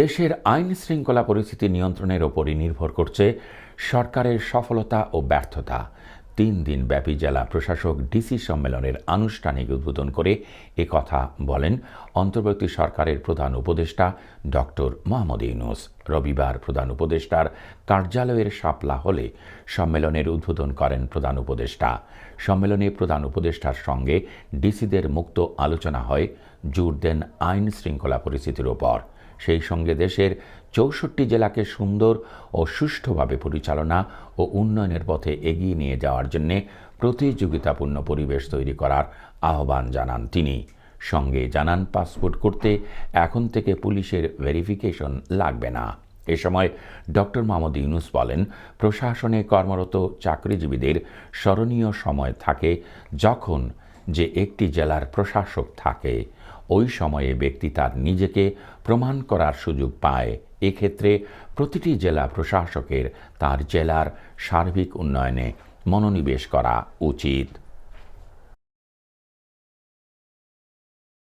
দেশের আইন শৃঙ্খলা পরিস্থিতি নিয়ন্ত্রণের ওপরই নির্ভর করছে সরকারের সফলতা ও ব্যর্থতা। তিন দিন ব্যাপী জেলা প্রশাসক ডিসি সম্মেলনের আনুষ্ঠানিক উদ্বোধন করে কথা বলেন অন্তর্বর্তী সরকারের প্রধান উপদেষ্টা ডক্টর মোহাম্মদ ইউনুস। রবিবার প্রধান উপদেষ্টার কার্যালয়ের শাপলা হলে সম্মেলনের উদ্বোধন করেন প্রধান উপদেষ্টা। সম্মেলনে প্রধান উপদেষ্টার সঙ্গে ডিসিদের মুক্ত আলোচনা হয় জোর দেন আইন শৃঙ্খলা পরিস্থিতির ওপর। সেই সঙ্গে দেশের চৌষট্টি জেলাকে সুন্দর ও সুষ্ঠুভাবে পরিচালনা ও উন্নয়নের পথে এগিয়ে নিয়ে যাওয়ার জন্য প্রতিযোগিতাপূর্ণ পরিবেশ তৈরি করার আহ্বান জানান তিনি। সঙ্গে জানান, পাসপোর্ট করতে এখন থেকে পুলিশের ভেরিফিকেশন লাগবে না। এ সময় ডক্টর মোহাম্মদ ইউনুস বলেন, প্রশাসনে কর্মরত চাকরিজীবীদের স্মরণীয় সময় থাকে যখন যে একটি জেলার প্রশাসক থাকে, ওই সময়ে ব্যক্তি তার নিজেকে প্রমাণ করার সুযোগ পায়। এক্ষেত্রে প্রতিটি জেলা প্রশাসকের তার জেলার সার্বিক উন্নয়নে মনোনিবেশ করা উচিত।